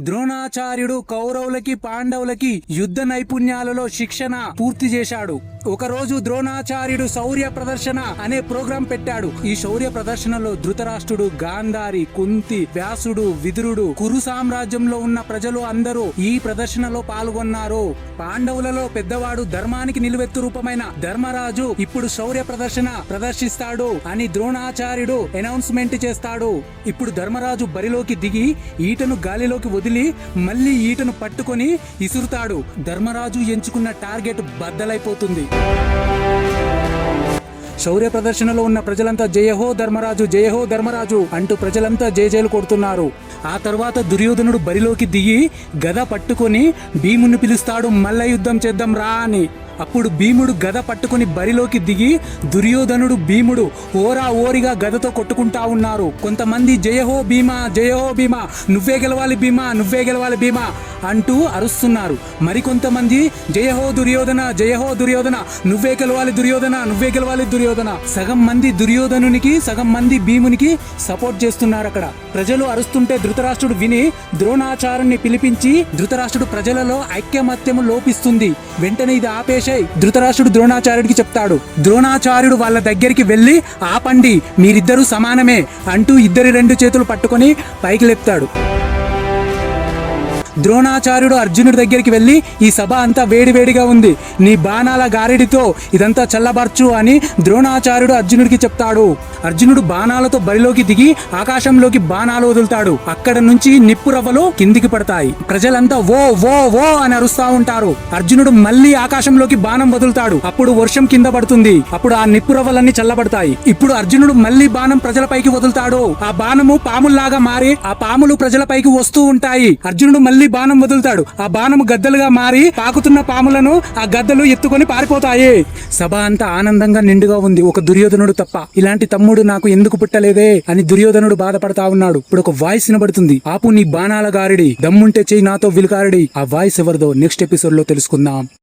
ద్రోణాచార్యుడు కౌరవులకి పాండవులకి యుద్ధ నైపుణ్యాలలో శిక్షణ పూర్తి చేశాడు. ఒకరోజు ద్రోణాచార్యుడు శౌర్య ప్రదర్శన అనే ప్రోగ్రాం పెట్టాడు. ఈ శౌర్య ప్రదర్శనలో ధృతరాష్ట్రుడు గాంధారి కుంతి వ్యాసుడు విదురుడు కురు సామ్రాజ్యంలో ఉన్న ప్రజలు అందరూ ఈ ప్రదర్శనలో పాల్గొన్నారు. పాండవులలో పెద్దవాడు ధర్మానికి నిలువెత్తు రూపమైన ధర్మరాజు ఇప్పుడు శౌర్య ప్రదర్శన ప్రదర్శిస్తాడు అని ద్రోణాచార్యుడు అనౌన్స్మెంట్ చేస్తాడు. ఇప్పుడు ధర్మరాజు బరిలోకి దిగి ఈటను గాలిలోకి వదిలి మళ్ళీ ఈటను పట్టుకొని ఇసురుతాడు. ధర్మరాజు ఎంచుకున్న టార్గెట్ బద్దలైపోతుంది. శౌర్య ప్రదర్శనలో ఉన్న ప్రజలంతా జయహో ధర్మరాజు జయహో ధర్మరాజు అంటూ ప్రజలంతా జయజయలు కొడుతున్నారు. ఆ తర్వాత దుర్యోధనుడు బరిలోకి దిగి గద పట్టుకొని భీముని పిలుస్తాడు మల్ల యుద్ధం చేద్దాం రా అని. అప్పుడు భీముడు గద పట్టుకొని బరిలోకి దిగి దుర్యోధనుడు భీముడు ఓరా ఓరిగా గదతో కొట్టుకుంటా ఉన్నారు. కొంతమంది జయహో భీమా జయహో భీమా నువ్వే గెలవాలి భీమా నువ్వే గెలవాలి భీమా అంటూ అరుస్తున్నారు. మరికొంతమంది జయహో దుర్యోధన జయహో దుర్యోధన నువ్వే గెలవాలి దుర్యోధన నువ్వే గెలవాలి దుర్యోధన. సగం మంది దుర్యోధనునికి సగం మంది భీమునికి సపోర్ట్ చేస్తున్నారు అక్కడ. ప్రజలు అరుస్తుంటే ధృతరాష్ట్రుడు విని ద్రోణాచార్యుని పిలిపించి ధృతరాష్ట్రుడు ప్రజలలో ఐక్యమత్యము లోపిస్తుంది. వెంటనే ఇది ఆపేశాయి ధృతరాష్ట్రుడు ద్రోణాచార్యుడికి చెప్తాడు. ద్రోణాచార్యుడు వాళ్ళ దగ్గరికి వెళ్ళి ఆపండి మీరిద్దరూ సమానమే అంటూ ఇద్దరి రెండు చేతులు పట్టుకొని పైకి లేపుతాడు. ద్రోణాచార్యుడు అర్జునుడి దగ్గరికి వెళ్ళి ఈ సభ అంతా వేడివేడిగా ఉంది. నీ బాణాల గారిడితో ఇదంతా చల్లబర్చు అని ద్రోణాచార్యుడు అర్జునుడికి చెప్తాడు. అర్జునుడు బాణాలతో బరిలోకి దిగి ఆకాశంలోకి బాణాలు వదులుతాడు. అక్కడ నుంచి నిప్పు రవ్వలు కిందికి పడతాయి. ప్రజలంతా ఓ ఓ ఓ అని అరుస్తా ఉంటారు. అర్జునుడు మళ్ళీ ఆకాశంలోకి బాణం వదులుతాడు. అప్పుడు వర్షం కింద పడుతుంది. అప్పుడు ఆ నిప్పు రవ్వలన్నీ చల్లబడతాయి. ఇప్పుడు అర్జునుడు మళ్ళీ బాణం ప్రజలపైకి వదులుతాడు. ఆ బాణము పాముల్లాగా మారి ఆ పాములు ప్రజలపైకి వస్తూ ఉంటాయి. అర్జునుడు మళ్ళీ బాణం వదులుతాడు. ఆ బాణము గద్దలుగా మారి పాకుతున్న పాములను ఆ గద్దలు ఎత్తుకొని పారిపోతాయి. సభ అంతా ఆనందంగా నిండుగా ఉంది. ఒక దుర్యోధనుడు తప్ప ఇలాంటి తమ్ముడు నాకు ఎందుకు పుట్టలేదే అని దుర్యోధనుడు బాధపడతా ఉన్నాడు. ఇప్పుడు ఒక వాయిస్ వినబడుతుంది. ఆపు నీ బాణాల గారిడి. దమ్ముంటే చేయి నాతో విలుకారిడి. ఆ వాయిస్ ఎవరిదో నెక్స్ట్ ఎపిసోడ్లో తెలుసుకుందాం.